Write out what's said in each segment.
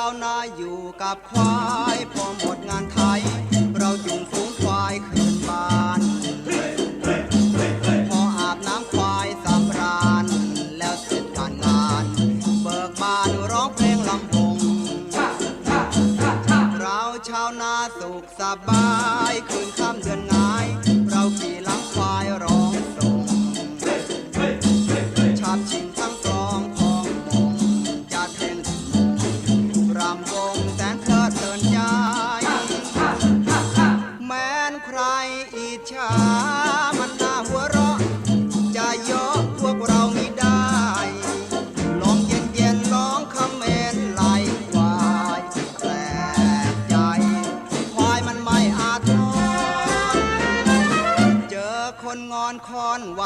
าวนาอยู่กับควายพอหมดงานไทย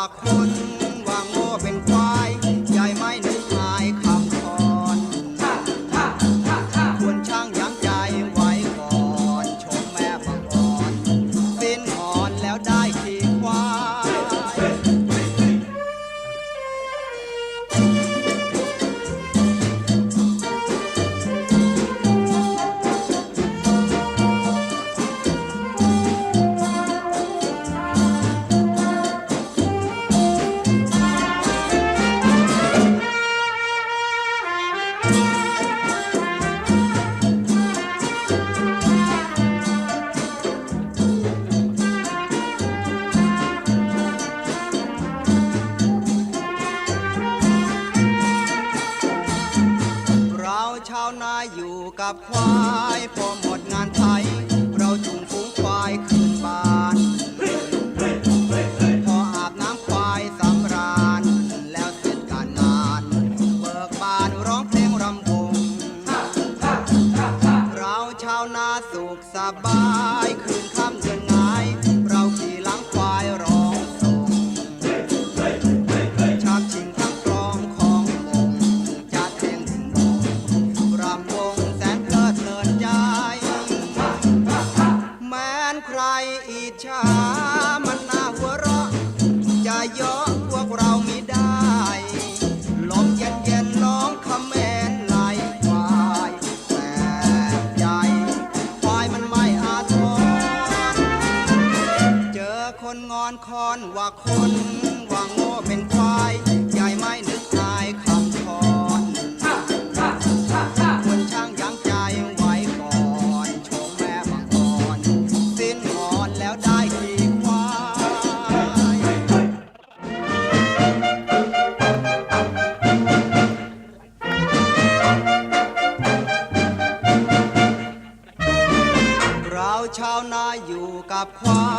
คน กับควายพ่อม คอนว่าคนว่าโง่เป็นควายยายไม่นึกอายคำคอนคนช่างยังใจไว้ก่อนชมแม่บางกอนสิ้นหอนแล้วได้ที่ควายเราชาวนาอยู่กับควาย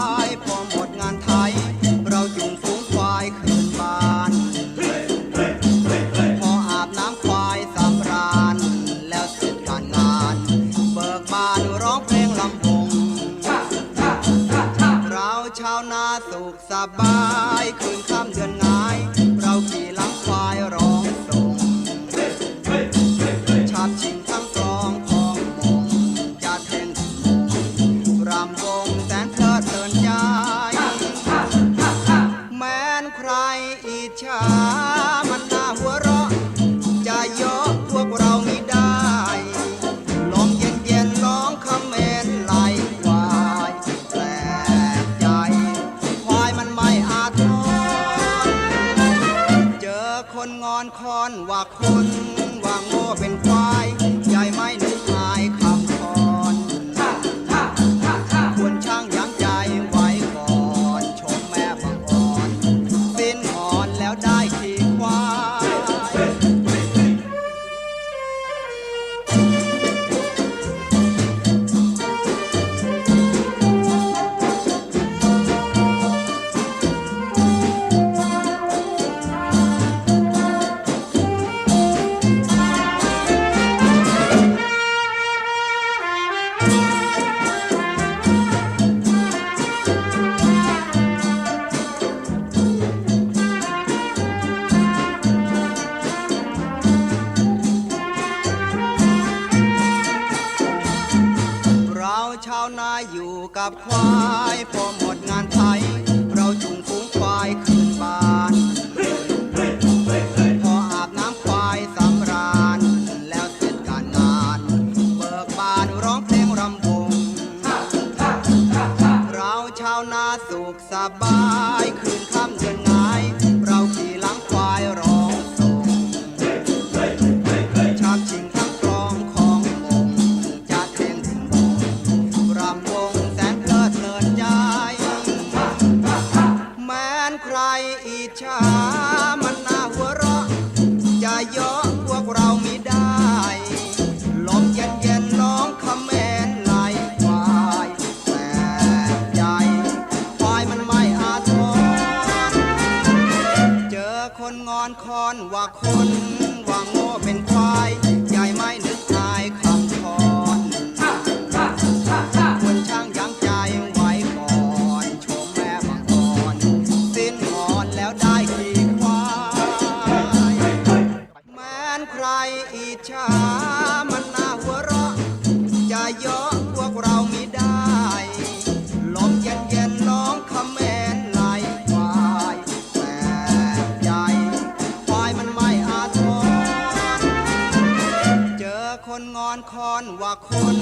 สบายคืนข้ามเดือนงา กับควายพอหมดงานไทยเราจุงฟูงควายขึ้นบาน พออาบน้ำควายสำราญ แล้วเสร็จการงาน เบิกบานร้องเพลงรำวง เราชาวนาสุขสบายคืนค่ำเดือน อนว่าคนว่าโง่เป็นควายใหญ่ไม่นึกอายคำทอควรช่างยั้งใจไว้ก่อนชมแม่มังกรสิ้นงอนแล้วได้ขี่ควายแม้นใครอิจฉามันน่าหัวเราะจะเยาะพวกเรามิ คอนว่าคน